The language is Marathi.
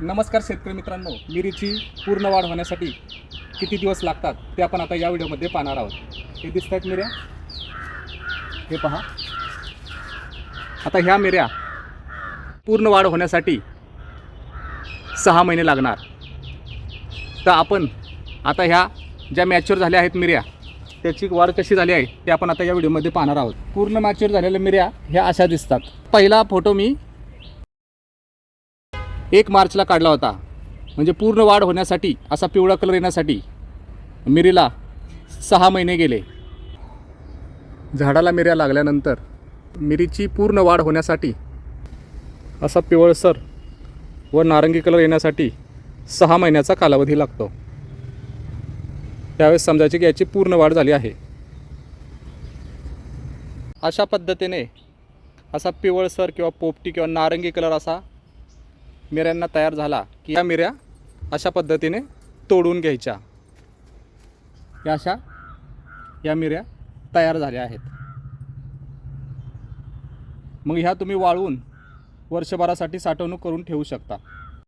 नमस्कार शेतकरी मित्रांनो मिरीची पूर्ण वाढ होण्यासाठी किती दिवस लागतात ते आपण आता या व्हिडिओमध्ये पाहणार आहोत. हे दिसत आहेत मिऱ्या. हे पहा. आता ह्या मिऱ्या पूर्ण वाढ होण्यासाठी सहा महिने लागणार. तर आपण आता ह्या ज्या मॅच्युअर झाल्या आहेत मिऱ्या त्याची वाढ कशी झाली आहे ते आपण आता या व्हिडिओमध्ये पाहणार आहोत. पूर्ण मॅच्युअर झालेल्या मिऱ्या ह्या अशा दिसतात. पहिला फोटो मी एक मार्चला काढला होता. म्हणजे पूर्ण वाढ होण्यासाठी असा पिवळा कलर येण्यासाठी मिरीला सहा महिने गेले. झाडाला मिऱ्या लागल्यानंतर मिरीची पूर्ण वाढ होण्यासाठी असा पिवळसर व नारंगी कलर येण्यासाठी सहा महिन्याचा कालावधी लागतो. त्यावेळेस समजायचे की याची पूर्ण वाढ झाली आहे. अशा पद्धतीने असा पिवळसर किंवा पोपटी किंवा नारंगी कलर असा मिऱ्यांना तयार झाला की या मिऱ्या अशा पद्धतीने तोडून घ्यायच्या. या अशा या मिऱ्या तयार झाल्या आहेत. मग ह्या तुम्ही वाळवून वर्षभरासाठी साठवणूक करून ठेवू शकता.